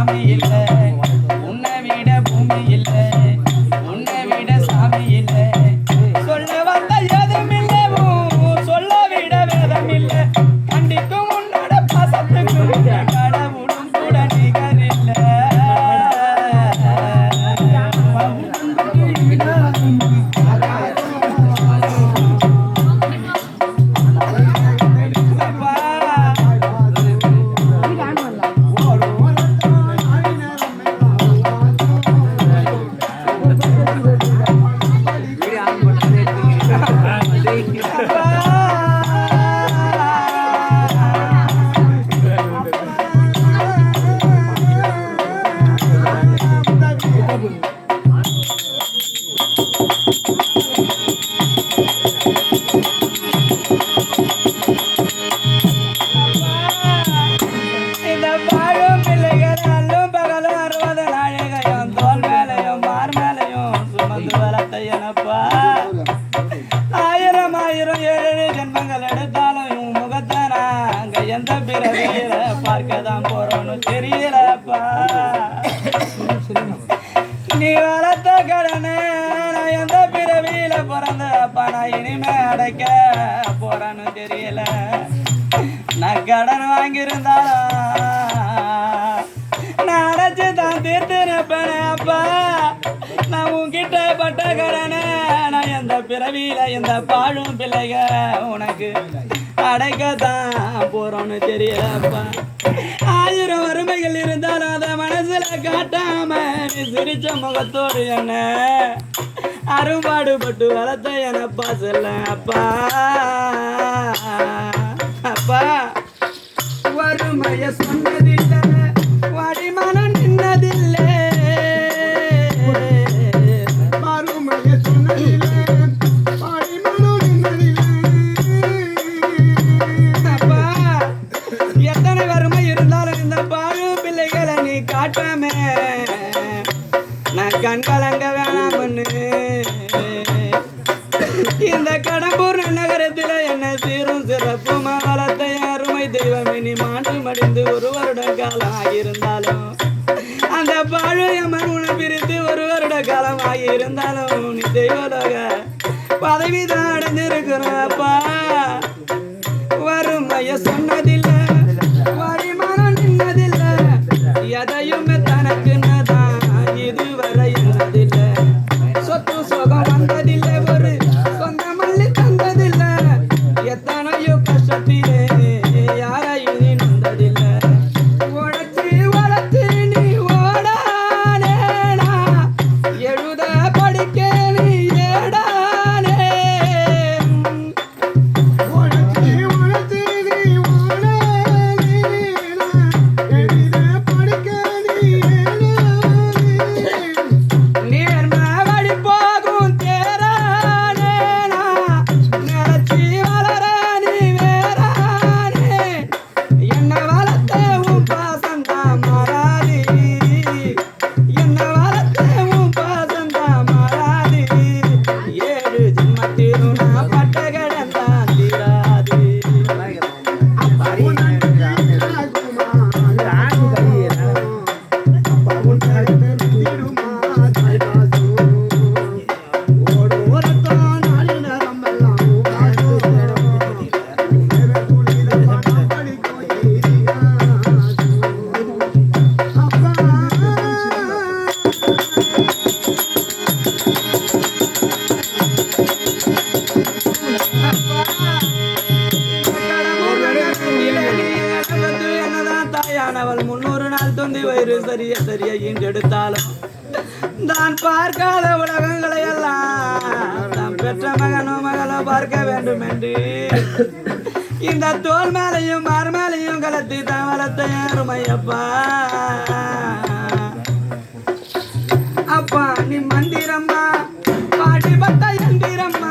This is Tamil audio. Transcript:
சாமி இல்ல சுமந்து வளர்த்த எனப்பா ஆயிரம் ஆயிரம் ஏழு ஜென்மங்கள் எடுத்தாலும் இவன் முகத்தை நாங்க எந்த பிறவியில பார்க்க தான் போறோம்னு தெரியலப்பா. நீ வளர்த்த கடனை நான் எந்த பிறவியில பிறந்த அப்பா? நான் இனிமே அடைக்க போறேன்னு தெரியல. நான் கடன் வாங்கியிருந்தாலும் நான் அடைச்சு தான் தீர்த்து நான் எந்த பிறவியில இந்த பாழும் பிள்ளைக உனக்கு அடைக்கத்தான் போறோம்னு தெரியலப்பா. ஆயிரம் வறுமைகள் இருந்தாலும் அதை மனசுல காட்டாம நீ சிரிச்ச முகத்தோடு என்ன? அரும்பாடுபட்டு வளர்த்த எனப்பா சொல்ல அப்பா. அப்பா வறுமைய சொன்னதில்லை. இந்த கடம்பூர் நகரத்தில் என்ன சீரும் சிறப்புமா வளர்த்த அருமை தெய்வம் இனி மாண்டு மடிந்து ஒரு வருட காலம் ஆகியிருந்தாலும் அந்த பாழையம்மன் உன்னை பிரித்து ஒரு வருட காலம் ஆகியிருந்தாலும் நீ தெய்வலோக பதவி தான் அடைஞ்சிருக்கிறோம் அப்பா. வறுமைய சொன்னதில்லை வரிமானம் நின்னதில்லை எதையுமே தனக்குன்னதான் இதுவரை இருந்ததில்லை சரிய சரிய ஈண்டெடுத்தாலும் தான் பார்க்காத உலகங்களை எல்லாம் தான் பெற்ற மகனோ மகளோ பார்க்க வேண்டும் என்று. இந்த தோல் மேலையும் மார் மேலையும் கலத்தி தான் வளர்த்த அருமையப்பா அப்பா நீ மந்திரம்மா பாடி பாடுபட்ட எந்திரம்மா.